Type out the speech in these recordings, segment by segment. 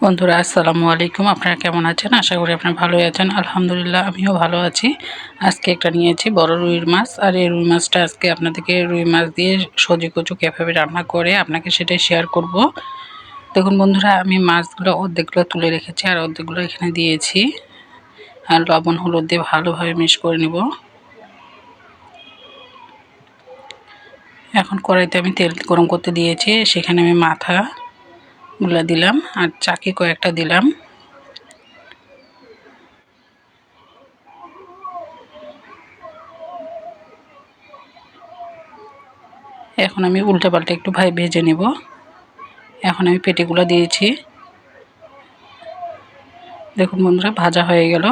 বন্ধুরা, আসসালামু আলাইকুম। আপনারা কেমন আছেন? আশা করি আপনারা ভালোই আছেন। আলহামদুলিল্লাহ, আমিও ভালো আছি। আজকে একটা নিয়েছি বড় রুইর মাছ। আর এই রুই মাছটা আজকে আপনাদেরকে রুই মাছ দিয়ে সজি কচু কীভাবে রান্না করে আপনাকে সেটাই শেয়ার করব। দেখুন বন্ধুরা, আমি মাছগুলো অর্ধেকগুলো তুলে রেখেছি আর অর্ধেকগুলো এখানে দিয়েছি। আর লবণ, হলুদ দিয়ে ভালোভাবে মিশ করে নেব। এখন কড়াইতে আমি তেল গরম করতে দিয়েছি। সেখানে আমি মাথা গুলা দিলাম আর চাকি কয়েকটা দিলাম। এখন আমি উল্টা পাল্টা একটু ভাই ভেজে নেব। এখন আমি পেটিগুলো দিয়েছি। দেখুন বন্ধুরা, ভাজা হয়ে গেল।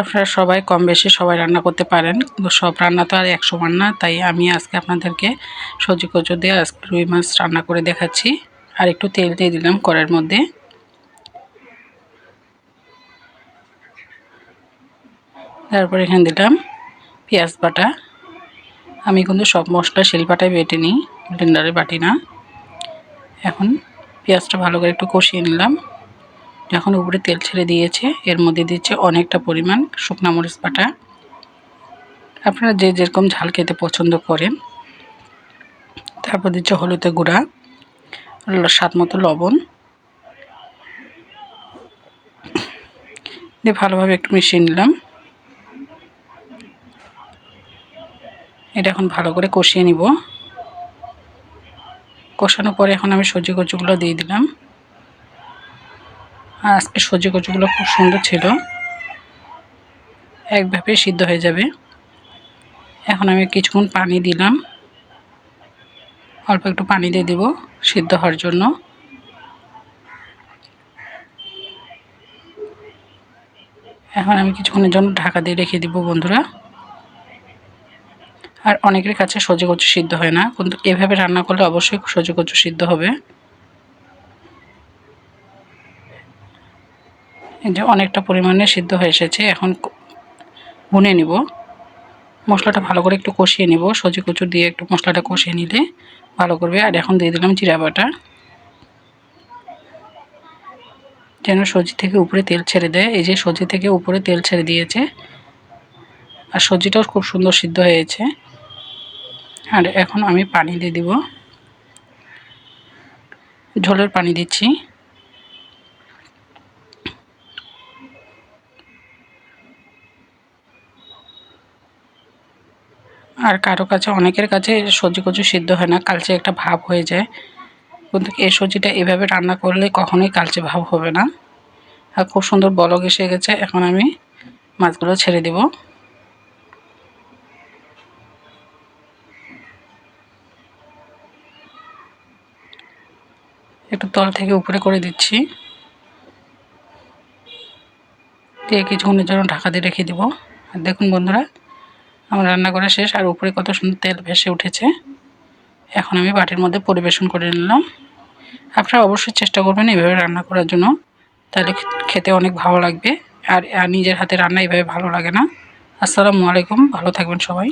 আপনারা সবাই কম বেশি সবাই রান্না করতে পারেন। সব রান্না তো আর এক সমান না, তাই আমি আজকে আপনাদেরকে সজি কচু দিয়ে আজকে রুই মাছ রান্না করে দেখাচ্ছি। আর একটু তেল দিয়ে দিলাম কড়াইয়ের মধ্যে। তারপর এখানে দিলাম পেঁয়াজ বাটা। আমি কিন্তু সব মশলা শিলপাটায় বেটে নিই, ব্লেন্ডারে বাটি না। এখন পেঁয়াজটা ভালো করে একটু কষিয়ে নিলাম। যখন উপরে তেল ছেড়ে দিয়েছে। এর মধ্যে দিচ্ছে অনেকটা পরিমাণ শুকনো মরিচ বাটা। আপনারা যে যেরকম ঝাল খেতে পছন্দ করেন, তারপর দিচ্ছে হলুদের গুঁড়া স্বাদ মতো লবণ। দিয়ে ভালোভাবে একটু মিশিয়ে নিলাম। এটা এখন ভালো করে কষিয়ে নিব। কষানোর পরে এখন আমি সবজি কচুগুলো দিয়ে দিলাম। আর আজকে সবজি কচুগুলো খুব সুন্দর ছিল। একভাবে সিদ্ধ হয়ে যাবে। এখন আমি কিছুক্ষণ পানি দিলাম। অল্প একটু পানি দিয়ে দেব সিদ্ধ হওয়ার জন্য। এখন আমি কিছুক্ষণের জন্য ঢাকা দিয়ে রেখে দিব বন্ধুরা। আর অনেকের কাছে সজে কচু সিদ্ধ হয় না, কিন্তু এভাবে রান্না করলে অবশ্যই সজে কচু সিদ্ধ হবে। যে অনেকটা পরিমাণে সিদ্ধ হয়ে এসেছে, এখন ভুনে নিব। মশলাটা ভালো করে একটু কষিয়ে নিব। সজি কচু দিয়ে একটু মশলাটা কষিয়ে নিলে ভালো করবে। আর এখন দিয়ে দিলাম জিরা বাটা। যেন সজি থেকে উপরে তেল ছেড়ে দেয়। এই যে সজি থেকে উপরে তেল ছেড়ে দিয়েছে। আর সজিটাও খুব সুন্দর সিদ্ধ হয়েছে আর এখন আমি পানি দিয়ে দিব। ঝোলের পানি দিচ্ছি। আর কারও কাছে, অনেকের কাছে সবজি কচু সিদ্ধ হয় না, কালচে একটা ভাব হয়ে যায়। কিন্তু এই সবজিটা এভাবে রান্না করলে কখনোই কালচে ভাব হবে না। আর খুব সুন্দর বলক এসে গেছে, এখন আমি মাছগুলো ছেড়ে দেব। একটু তল থেকে উপরে করে দিচ্ছি। দিয়ে কিছুক্ষণের জন্য ঢাকা দিয়ে রেখে দেবো। আর দেখুন বন্ধুরা আমার রান্না করা শেষ, আর উপরে কত সুন্দর তেল ভেসে উঠেছে। এখন আমি বাটির মধ্যে পরিবেশন করে নিলাম। আপনারা অবশ্যই চেষ্টা করবেন এইভাবে রান্না করার জন্য। তাহলে খেতে অনেক ভালো লাগবে। আর নিজের হাতে রান্না এইভাবে ভালো লাগে না। আসসালামু আলাইকুম, ভালো থাকবেন সবাই।